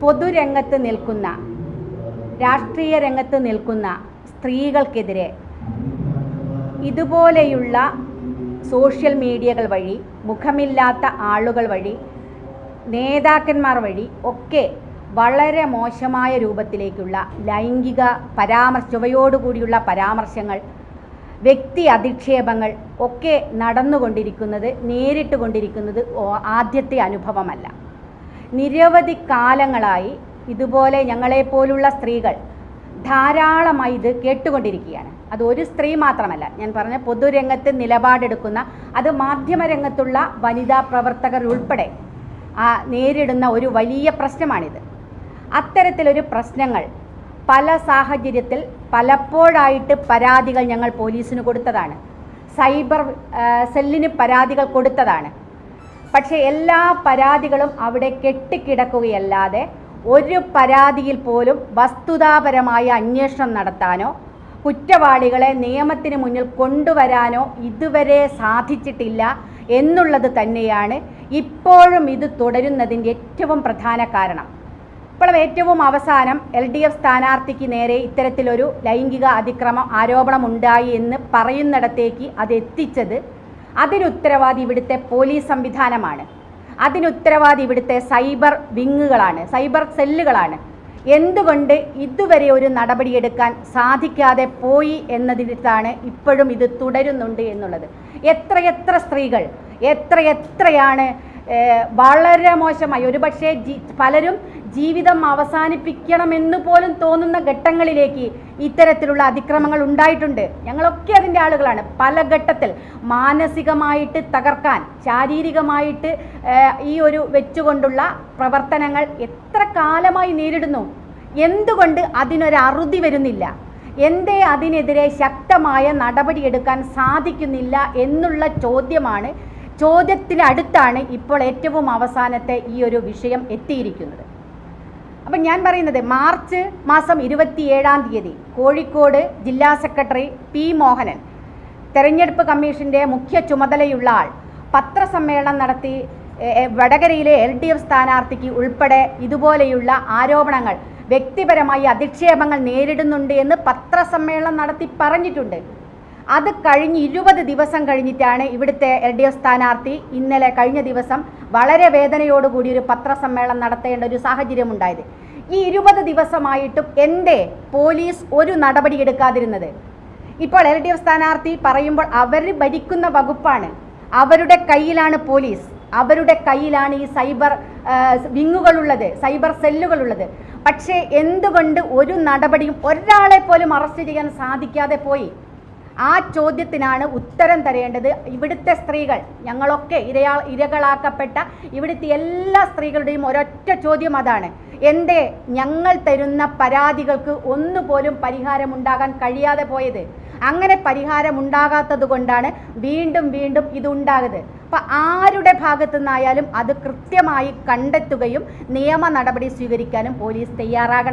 പൊതുരംഗത്ത് നിൽക്കുന്ന രാഷ്ട്രീയ രംഗത്ത് നിൽക്കുന്ന സ്ത്രീകൾക്കെതിരെ ഇതുപോലെയുള്ള സോഷ്യൽ മീഡിയകൾ വഴി മുഖമില്ലാത്ത ആളുകൾ വഴി നേതാക്കന്മാർ വഴി ഒക്കെ വളരെ മോശമായ രൂപത്തിലേക്കുള്ള ലൈംഗിക പരാമർശ ചുവയോടുകൂടിയുള്ള പരാമർശങ്ങൾ വ്യക്തി അധിക്ഷേപങ്ങൾ ഒക്കെ നടന്നുകൊണ്ടിരിക്കുന്നത് നേരിട്ട് കൊണ്ടിരിക്കുന്നത് ആദ്യത്തെ അനുഭവമല്ല. നിരവധി കാലങ്ങളായി ഇതുപോലെ ഞങ്ങളെപ്പോലുള്ള സ്ത്രീകൾ ധാരാളമായി ഇത് കേട്ടുകൊണ്ടിരിക്കുകയാണ്. അത് ഒരു സ്ത്രീ മാത്രമല്ല ഞാൻ പറഞ്ഞ പൊതുരംഗത്ത് നിലപാടെടുക്കുന്ന അത് മാധ്യമരംഗത്തുള്ള വനിതാ പ്രവർത്തകർ ഉൾപ്പെടെ ആ, നേരിടുന്ന ഒരു വലിയ പ്രശ്നമാണിത്. അത്തരത്തിലൊരു പ്രശ്നങ്ങൾ പല സാഹചര്യത്തിൽ പലപ്പോഴായിട്ട് പരാതികൾ ഞങ്ങൾ പോലീസിന് കൊടുത്തതാണ്. സൈബർ സെല്ലിന് പരാതികൾ കൊടുത്തതാണ്. പക്ഷേ എല്ലാ പരാതികളും അവിടെ കെട്ടിക്കിടക്കുകയല്ലാതെ ഒരു പരാതിയിൽ പോലും വസ്തുതാപരമായ അന്വേഷണം നടത്താനോ കുറ്റവാളികളെ നിയമത്തിന് മുന്നിൽ കൊണ്ടുവരാനോ ഇതുവരെ സാധിച്ചിട്ടില്ല എന്നുള്ളത് തന്നെയാണ് ഇപ്പോഴും ഇത് തുടരുന്നതിന്റെ ഏറ്റവും പ്രധാന കാരണം. ഇപ്പോൾ ഏറ്റവും അവസാനം എൽ ഡി എഫ് സ്ഥാനാർത്ഥിക്ക് നേരെ ഇത്തരത്തിലൊരു ലൈംഗിക അതിക്രമം ആരോപണം ഉണ്ടായി എന്ന് പറയുന്നിടത്തേക്ക് അത് എത്തിച്ചത് അതിനുത്തരവാദി ഇവിടുത്തെ പോലീസ് സംവിധാനമാണ്. അതിനുത്തരവാദി ഇവിടുത്തെ സൈബർ വിങ്ങുകളാണ് സൈബർ സെല്ലുകളാണ്. എന്തുകൊണ്ട് ഇതുവരെ ഒരു നടപടിയെടുക്കാൻ സാധിക്കാതെ പോയി എന്നതിനാണ് ഇപ്പോഴും ഇത് തുടരുന്നുണ്ട് എന്നുള്ളത്. എത്രയെത്ര സ്ത്രീകൾ എത്രയെത്രയാണ് വളരെ മോശമായി. ഒരുപക്ഷെ പലരും ജീവിതം അവസാനിപ്പിക്കണമെന്ന് പോലും തോന്നുന്ന ഘട്ടങ്ങളിലേക്ക് ഇത്തരത്തിലുള്ള അതിക്രമങ്ങൾ ഉണ്ടായിട്ടുണ്ട്. ഞങ്ങളൊക്കെ അതിന്റെ ആളുകളാണ്. പല ഘട്ടത്തിൽ മാനസികമായിട്ട് തകർക്കാൻ ശാരീരികമായിട്ട് ഈ ഒരു വെച്ചുകൊണ്ടുള്ള പ്രവർത്തനങ്ങൾ എത്ര കാലമായി നേരിടുന്നു? എന്തുകൊണ്ട് അതിനൊരറുതി വരുന്നില്ല? എന്തേ അതിനെതിരെ ശക്തമായ നടപടിയെടുക്കാൻ സാധിക്കുന്നില്ല എന്നുള്ള ചോദ്യമാണ് ചോദ്യത്തിനടുത്താണ് ഇപ്പോൾ ഏറ്റവും അവസാനത്തെ ഈ ഒരു വിഷയം എത്തിയിരിക്കുന്നത്. അപ്പം ഞാൻ പറയുന്നത് മാർച്ച് മാസം ഇരുപത്തി ഏഴാം തീയതി കോഴിക്കോട് ജില്ലാ സെക്രട്ടറി പി മോഹനൻ തെരഞ്ഞെടുപ്പ് കമ്മീഷന്റെ മുഖ്യ ചുമതലയുള്ള ആൾ പത്രസമ്മേളനം നടത്തി വടകരയിലെ എൽ ഡി എഫ് സ്ഥാനാർത്ഥിക്ക് ഉൾപ്പെടെ ഇതുപോലെയുള്ള ആരോപണങ്ങൾ വ്യക്തിപരമായി അധിക്ഷേപങ്ങൾ നേരിടുന്നുണ്ട് എന്ന് പത്രസമ്മേളനം നടത്തി പറഞ്ഞിട്ടുണ്ട്. അത് കഴിഞ്ഞ് ഇരുപത് ദിവസം കഴിഞ്ഞിട്ടാണ് ഇവിടുത്തെ എൽ ഡി എഫ് സ്ഥാനാർത്ഥി ഇന്നലെ കഴിഞ്ഞ ദിവസം വളരെ വേദനയോടുകൂടി ഒരു പത്രസമ്മേളനം നടത്തേണ്ട ഒരു സാഹചര്യം ഉണ്ടായത് ഈ ഇരുപത് ദിവസമായിട്ടും എന്തേ പോലീസ് ഒരു നടപടി എടുക്കാതിരുന്നത്? ഇപ്പോൾ എൽ ഡി എഫ് സ്ഥാനാർത്ഥി പറയുമ്പോൾ അവർ ഭരിക്കുന്ന വകുപ്പാണ്. അവരുടെ കയ്യിലാണ് പോലീസ്. അവരുടെ കയ്യിലാണ് ഈ സൈബർ വിങ്ങുകളുള്ളത് സൈബർ സെല്ലുകളുള്ളത്. പക്ഷേ എന്തുകൊണ്ട് ഒരു നടപടിയും ഒരാളെ പോലും അറസ്റ്റ് ചെയ്യാൻ സാധിക്കാതെ പോയി? ആ ചോദ്യത്തിനാണ് ഉത്തരം തരേണ്ടത്. ഇവിടുത്തെ സ്ത്രീകൾ ഞങ്ങളൊക്കെ ഇരയാ ഇരകളാക്കപ്പെട്ട ഇവിടുത്തെ എല്ലാ സ്ത്രീകളുടെയും ഒരൊറ്റ ചോദ്യം അതാണ്. എന്തേ ഞങ്ങൾ തരുന്ന പരാതികൾക്ക് ഒന്നുപോലും പരിഹാരമുണ്ടാകാൻ കഴിയാതെ പോയത്? അങ്ങനെ പരിഹാരമുണ്ടാകാത്തത് കൊണ്ടാണ് വീണ്ടും വീണ്ടും ഇതുണ്ടാകുന്നത് അപ്പം ആരുടെ ഭാഗത്തു നിന്നായാലും അത് കൃത്യമായി കണ്ടെത്തുകയും നിയമ നടപടി സ്വീകരിക്കാനും പോലീസ് തയ്യാറാകണം.